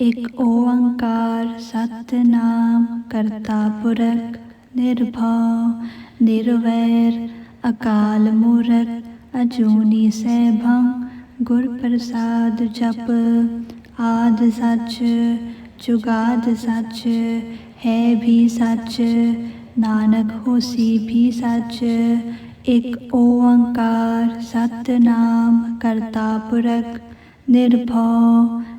एक ओंकार सतनाम करता पुरख निर्भव निर्वैर, अकाल मूरख अजूनी सैभं गुर प्रसाद जप। आद सच, जुगाद सच, है भी सच, नानक होसी भी सच। एक ओंकार सतनाम करता पुरख निर्भव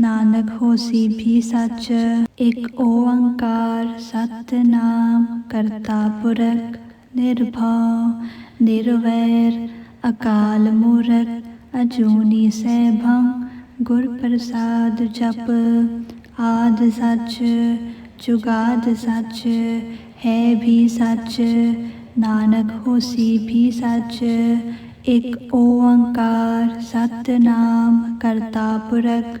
नानक होसी भी सच, एक ओंकार सतनाम करता पुरख निर्भव निर्वैर अकाल मूरख, अजूनी सैभम गुर प्रसाद जप। आद सच, जुगाद सच, है भी सच, नानक होसी भी सच, एक ओंकार सतनाम करता पुरख।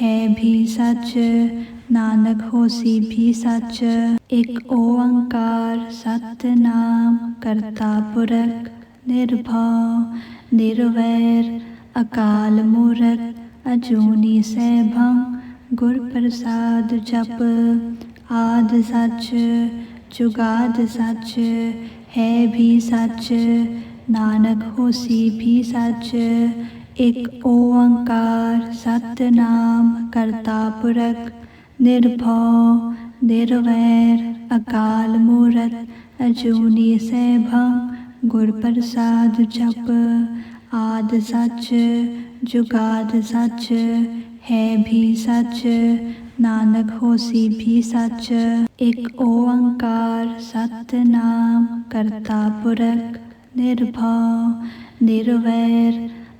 है भी सच। नानक होसी भी सच। एक ओंकार सतनाम करता पुरख निर्भव। निर्वैर अकाल मूर्ख अजूनी सैभम गुर प्रसाद जप आद सच। जुगाद सच है भी सच। नानक होसी भी सच। एक ओंकार सतनाम करता पुरख निर्भव निर्वैर, अकाल मूरत, अजूनी सैभ गुर प्रसाद जप, आद सच, जुगाद सच, है भी सच, नानक होसी भी सच। एक ओंकार सतनाम करता पुरख निर्भव निर्वैर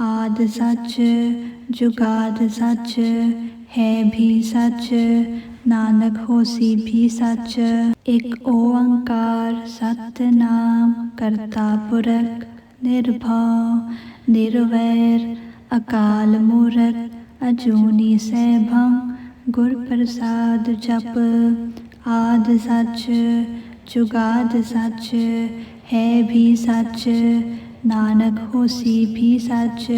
आद सच, जुगाद सच, है भी सच, नानक होसी भी सच। एक ओंकार सतनाम, करता पुरख, निर्भव, निर्वैर, अकाल मूरख, अजूनी सैभम गुर प्रसाद जप। आद सच, जुगाद सच, है भी सच ਨਾਨਕ ਹੋਸੀ ਵੀ ਸੱਚ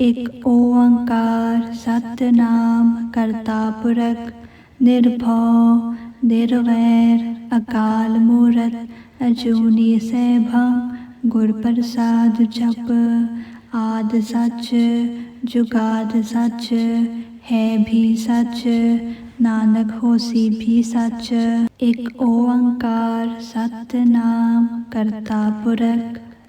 ਇਕ ਓੰਕਾਰ ਸਤਨਾਮ ਕਰਤਾ ਪੁਰਖ ਨਿਰਭਉ ਨਿਰਵੈਰ ਅਕਾਲ ਮੂਰਤ ਅਜੂਨੀ ਸੈਭੰ ਗੁਰ ਪ੍ਰਸਾਦ ਜਪ ਆਦ ਸੱਚ ਜੁਗਾਦ ਸੱਚ ਹੈ ਵੀ ਸੱਚ ਨਾਨਕ ਹੋਸੀ ਵੀ ਸੱਚ ਇੱਕ ਓੰਕਾਰ ਸਤਨਾਮ ਕਰਤਾ ਪੁਰਖ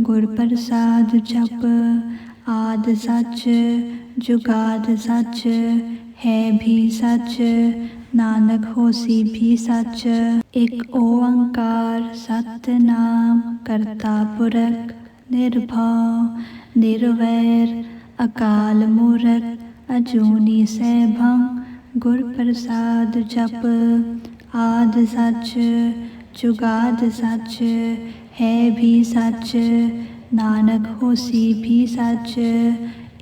गुर प्रसाद जप, आद सच, जुगाद सच, है भी सच, नानक होसी भी सच। एक ओंकार सतनाम करता पुरख निर्भव, निर्वैर अकाल मूरख, अजूनी सैभम गुर प्रसाद जप, आद सच, जुगाद सच है भी सच, नानक होसी भी सच।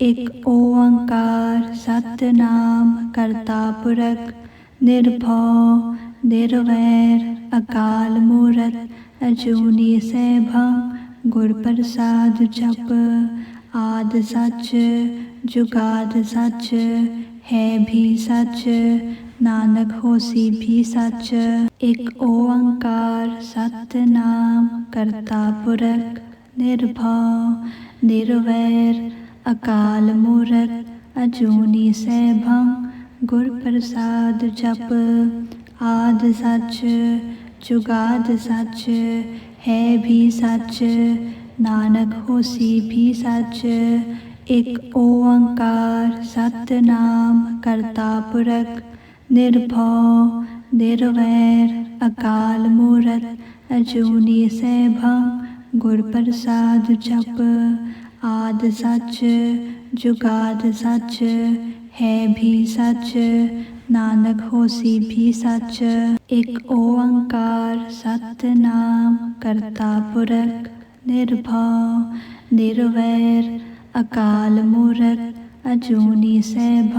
एक ओंकार सतनाम करता पुरख निर्भव निर्वैर, अकाल मूरत। अजूनी गुर प्रसाद जप। आद सच, जुगाद सच, है भी सच नानक होसी भी सच, एक ओंकार सतनाम करता पुरख निर्भव, निर्वैर, अकाल मूरख, अजूनी सैभम गुर प्रसाद जप। आद सच, जुगाद सच, है भी सच, नानक होसी भी सच, एक ओंकार सतनाम करता पुरख निर्भ, निर्वैर अकाल मूरत अजूनी शैभम गुर प्रसाद जप आद सच जुगाद सच है भी सच नानक होसी भी सच एक ओंकार सतनाम करता पुरख निर्भ निर्वैर अकाल मूरत अजूनी सैभ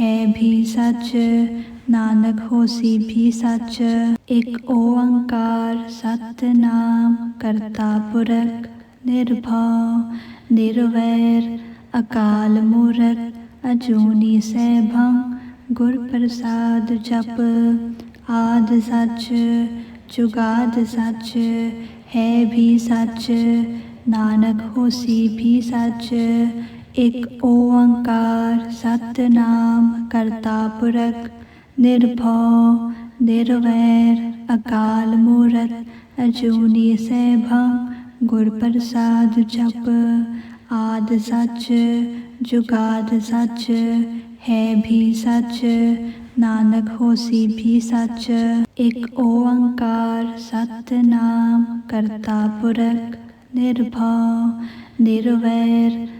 है भी सच, नानक होसी भी सच। एक ओंकार सतनाम करता पुरख निर्भव निर्वैर, अकाल मूरख, अजूनी सैभम गुर प्रसाद जप। आद सच, जुगाद सच, है भी सच, नानक होसी भी सच। एक ओंकार सतनाम करता पुरख निर्भव निर्वैर, अकाल मूरत, अजूनी सैभ गुर प्रसाद जप, आद सच, जुगाद सच, है भी सच, नानक होसी भी सच। एक ओंकार सतनाम करता पुरख निर्भव निर्वैर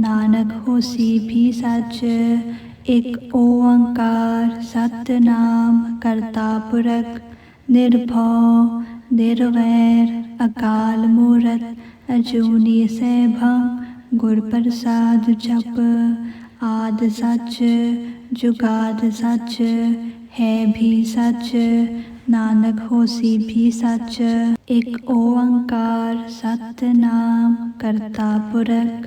ਨਾਨਕ ਹੋਸੀ ਵੀ ਸੱਚ ਇਕ ਓੰਕਾਰ ਸਤਨਾਮ ਕਰਤਾ ਪੁਰਖ ਨਿਰਭਉ ਨਿਰਵੈਰ ਅਕਾਲ ਮੂਰਤ ਅਜੂਨੀ ਸੈਭੰ ਗੁਰ ਪ੍ਰਸਾਦ ਜਪ ਆਦ ਸੱਚ ਜੁਗਾਦ ਸੱਚ ਹੈ ਵੀ ਸੱਚ ਨਾਨਕ ਹੋਸੀ ਵੀ ਸੱਚ ਇਕ ਓੰਕਾਰ ਸਤਨਾਮ ਕਰਤਾ ਪੁਰਖ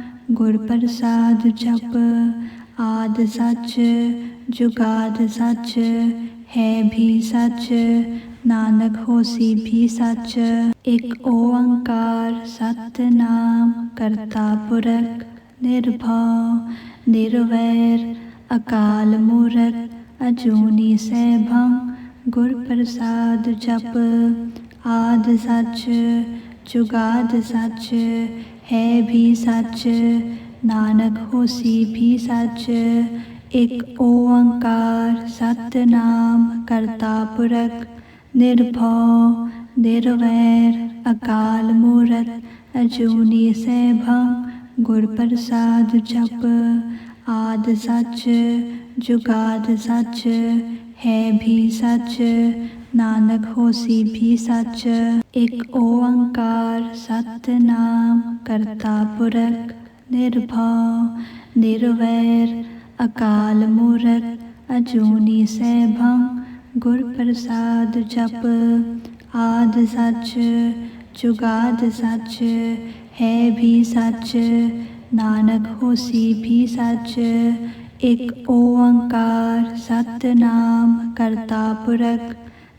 गुर प्रसाद जप, आद सच, जुगाद सच, है भी सच, नानक होसी भी सच। एक ओंकार सतनाम करता पुरख निर्भव निर्वैर अकाल मूरख, अजूनी सैभम गुर प्रसाद जप। आद सच, जुगाद सच है भी सच, नानक होसी भी सच। एक ओंकार सतनाम करता पुरख निर्भव निर्वैर, अकाल मूरत। अजूनी सैभ, गुर प्रसाद जप। आद सच, जुगाद सच, है भी सच नानक होसी भी सच, एक ओंकार सतनाम करता पुरख निर्भव, निर्वैर, अकाल मूरख, अजूनी सैभम, गुर प्रसाद जप, आद सच, जुगाद सच, है भी सच, नानक होसी भी सच, एक ओंकार सतनाम करता पुरख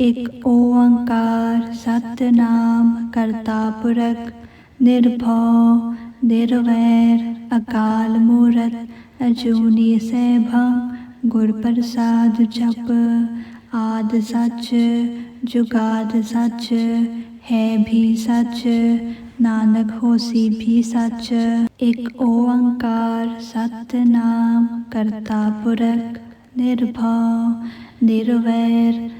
एक ओंकार सतनाम करता पुरख निर्भव निर्वैर, अकाल मूरत, अजूनी सैभं गुर प्रसाद जप। आद सच, जुगाद सच, है भी सच, नानक होसी भी सच। एक ओंकार सतनाम करता पुरख निर्भव निर्वैर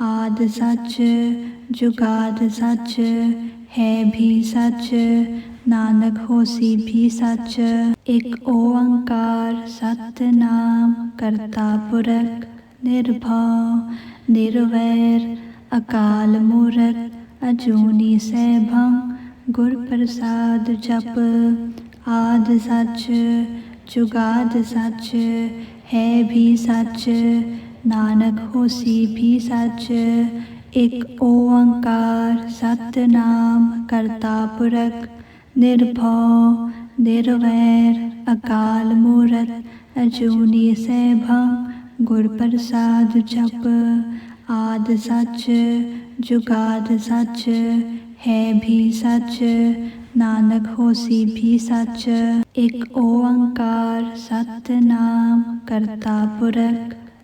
आद सच, जुगाद सच, है भी सच, नानक होसी भी सच। एक ओंकार सतनाम, करता पुरख, निर्भव, निर्वैर, अकाल मूरख, अजूनी सैभम गुर प्रसाद जप। आद सच, जुगाद सच, है भी सच ਨਾਨਕ ਹੋਸੀ ਵੀ ਸੱਚ ਇੱਕ ਓੰਕਾਰ ਸਤਨਾਮ ਕਰਤਾ ਪੁਰਖ ਨਿਰਭਉ ਨਿਰਵੈਰ ਅਕਾਲ ਮੂਰਤ ਅਜੂਨੀ ਸੈਭੰ ਗੁਰ ਪ੍ਰਸਾਦ ਜਪ ਆਦ ਸੱਚ ਜੁਗਾਦ ਸੱਚ ਹੈ ਵੀ ਸੱਚ ਨਾਨਕ ਹੋਸੀ ਵੀ ਸੱਚ ਇੱਕ ਓੰਕਾਰ ਸਤਨਾਮ ਕਰਤਾ ਪੁਰਖ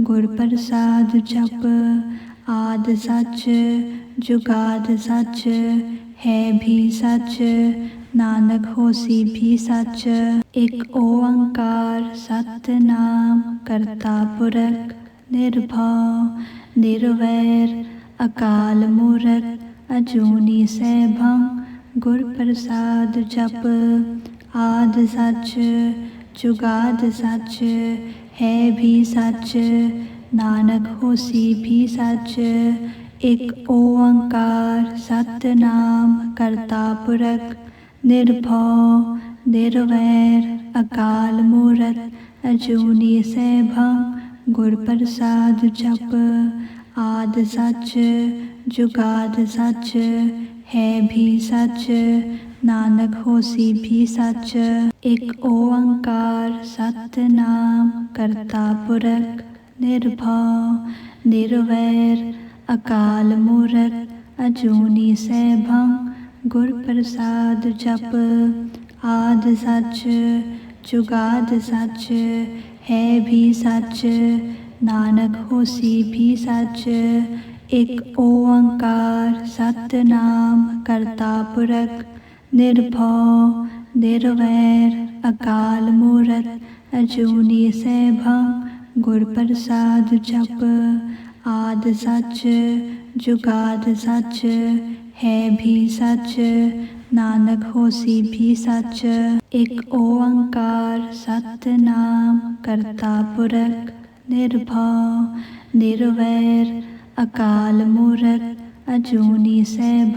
गुर प्रसाद जप, आद सच, जुगाद सच, है भी सच, नानक होसी भी सच। एक ओंकार सतनाम, करता पुरख निर्भव, निर्वैर अकाल मूरख, अजूनी सैभम गुर प्रसाद जप, आद सच, जुगाद सच है भी सच, नानक होसी भी सच। एक ओंकार सतनाम करता पुरख निर्भव निर्वैर, अकाल मूरत। अजूनी सैभ, गुर प्रसाद जप। आद सच, जुगाद सच, है भी सच नानक होसी भी सच, एक ओंकार सतनाम करता पुरख निर्भव, निर्वैर, अकाल मूरख, अजूनी सैभम गुर प्रसाद जप, आद सच, जुगाद सच, है भी सच, नानक होसी भी सच, एक ओंकार सतनाम करता पुरख निर्भौ, निर्वैर, अकाल मूर्त, अजूनी सैभ, गुर प्रसाद जप, आद सच, जुगाद सच, है भी सच, नानक होसी भी सच। एक ओंकार सतनाम करता पुरख निर्भव निर्वैर, अकाल मूर्त, अजूनी सैभ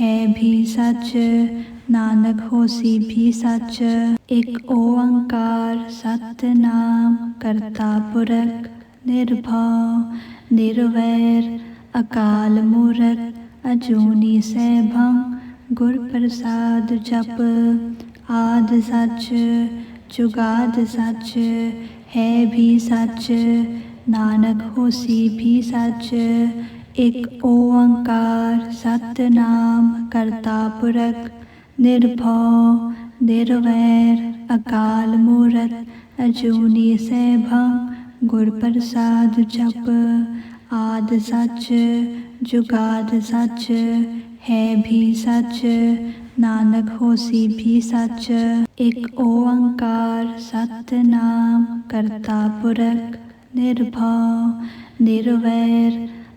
है भी सच, नानक होसी भी सच। एक ओंकार सतनाम करता पुरख निर्भव, निर्वैर, अकाल मूरख। अजूनी सैभम गुर प्रसाद जप। आद सच, जुगाद सच, है भी सच। नानक होसी भी सच एक ओंकार सतनाम करता पुरख निर्भव निर्वैर, अकाल मूर्त, अजूनी सैभ गुर प्रसाद जप, आद सच, जुगाद सच, है भी सच, नानक होसी भी सच। एक ओंकार सतनाम करता पुरख निर्भव निर्वैर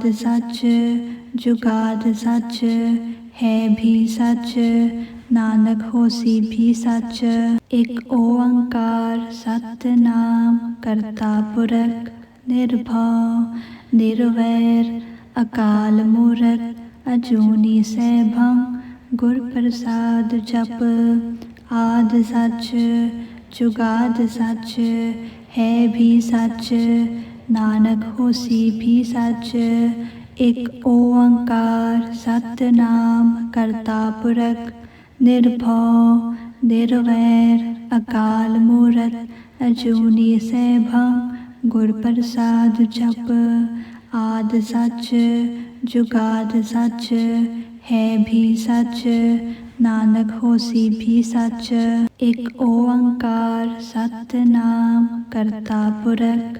गाद सच जुगाद सच है भी सच नानक होसी भी सच एक ओंकार सतनाम करता पुरख निर्भव, निर्वैर, अकाल मूरख, अजूनी सैभम गुर प्रसाद जप, आद सच जुगाद सच है भी सच ਨਾਨਕ ਹੋਸੀ ਵੀ ਸੱਚ ਇੱਕ ਓੰਕਾਰ ਸਤਨਾਮ ਕਰਤਾ ਪੁਰਖ ਨਿਰਭਉ ਨਿਰਵੈਰ ਅਕਾਲ ਮੂਰਤ ਅਜੂਨੀ ਸੈਭੰ ਗੁਰ ਪ੍ਰਸਾਦ ਜਪ ਆਦ ਸੱਚ ਜੁਗਾਦ ਸੱਚ ਹੈ ਵੀ ਸੱਚ ਨਾਨਕ ਹੋਸੀ ਵੀ ਸੱਚ ਇੱਕ ਓੰਕਾਰ ਸਤਨਾਮ ਕਰਤਾ ਪੁਰਖ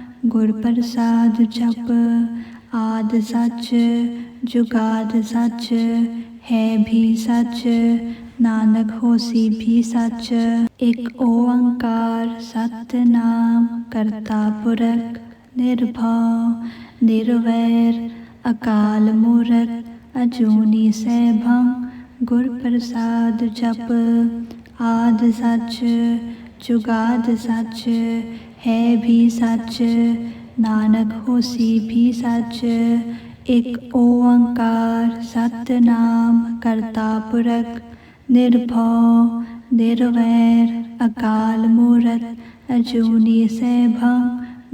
गुर प्रसाद जप, आद सच, जुगाद सच, है भी सच, नानक होसी भी सच। एक ओंकार सतनाम, करता पुरख निर्भव, निर्वैर अकाल मूरख, अजूनी सैभम गुर प्रसाद जप, आद सच, जुगाद सच है भी सच। नानक होसी भी सच। एक ओंकार सतनाम करता पुरख। निर्भ, निर्वैर, अकाल मूरत। अजूनी सैभ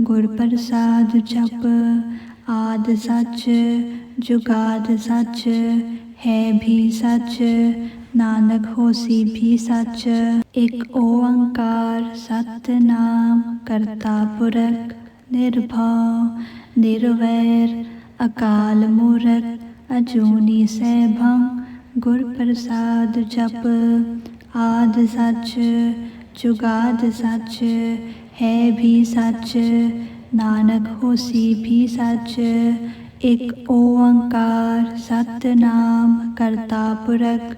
गुर प्रसाद जप। आद सच, जुगाद सच। है भी सच। नानक होसी भी सच, एक ओंकार सतनाम करता पुरख निर्भव निर्वैर अकाल मूरख, अजूनी सैभम गुर प्रसाद जप। आद सच, जुगाद सच, है भी सच, नानक होसी भी सच, एक ओंकार सतनाम करता पुरख।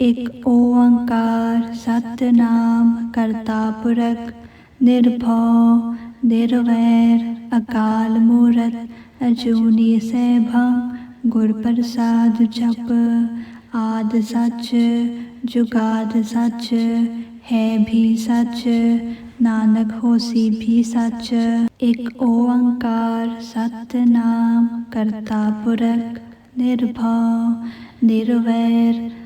एक ओंकार सतनाम करता पुरख निर्भव निर्वैर, अकाल मूरत, अजूनी सैभ गुर प्रसाद जप, आद सच, जुगाद सच, है भी सच, नानक होसी भी सच। एक ओंकार सतनाम करता पुरख निर्भव निर्वैर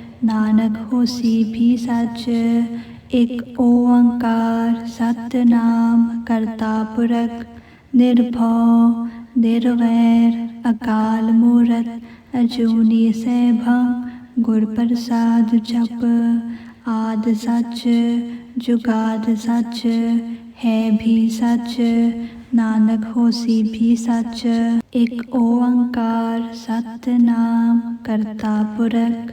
ਨਾਨਕ ਹੋਸੀ ਵੀ ਸੱਚ ਇਕ ਓੰਕਾਰ ਸਤਨਾਮ ਕਰਤਾ ਪੁਰਖ ਨਿਰਭਉ ਨਿਰਵੈਰ ਅਕਾਲ ਮੂਰਤ ਅਜੂਨੀ ਸੈਭੰ ਗੁਰ ਪ੍ਰਸਾਦ ਜਪ ਆਦ ਸੱਚ ਜੁਗਾਦ ਸੱਚ ਹੈ ਵੀ ਸੱਚ ਨਾਨਕ ਹੋਸੀ ਵੀ ਸੱਚ ਇਕ ਓੰਕਾਰ ਸਤਨਾਮ ਕਰਤਾ ਪੁਰਖ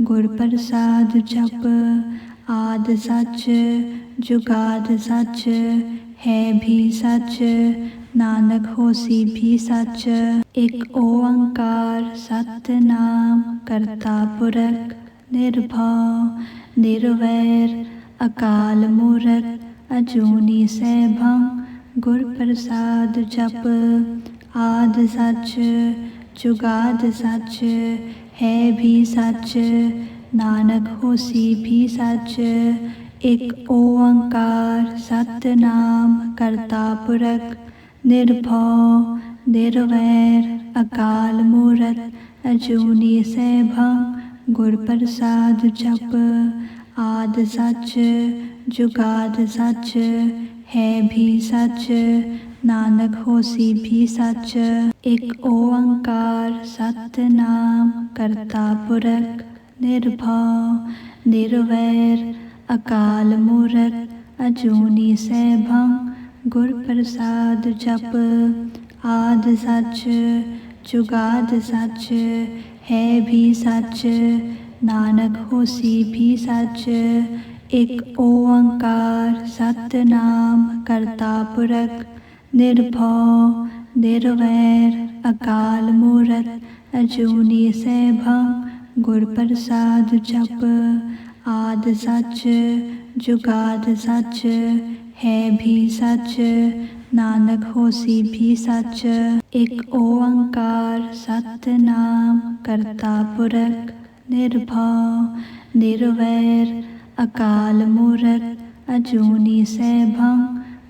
गुर प्रसाद जप, आद सच, जुगाद सच, है भी सच, नानक होसी भी सच। एक ओंकार सतनाम करता पुरख निर्भव, निर्वैर अकाल मूरख, अजूनी सैभम गुर प्रसाद जप। आद सच, जुगाद सच है भी सच, नानक होसी भी सच। एक ओंकार सतनाम करता पुरख, निर्भो, निर्वैर, अकाल मूरत। अजूनी सैभ गुर प्रसाद जप। आद सच, जुगाद सच, है भी सच। नानक होसी भी सच, एक ओंकार सतनाम करता पुरख निर्भव निर्वैर अकाल मूरख, अजूनी सैभम गुर प्रसाद जप। आद सच, जुगाद सच, है भी सच, नानक होसी भी सच, एक ओंकार सतनाम करता पुरख निर्भव निर्वैर, अकाल मूरत, अजूनी सैभ गुर प्रसाद जप, आद सच, जुगाद सच, है भी सच, नानक होसी भी सच। एक ओंकार सतनाम, करता पुरख, निर्भ, निर्वैर, अकाल मूरत, अजूनी सैभ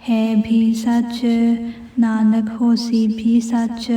ਹੈ ਵੀ ਸੱਚ। ਨਾਨਕ ਹੋਸੀ ਵੀ ਸੱਚ।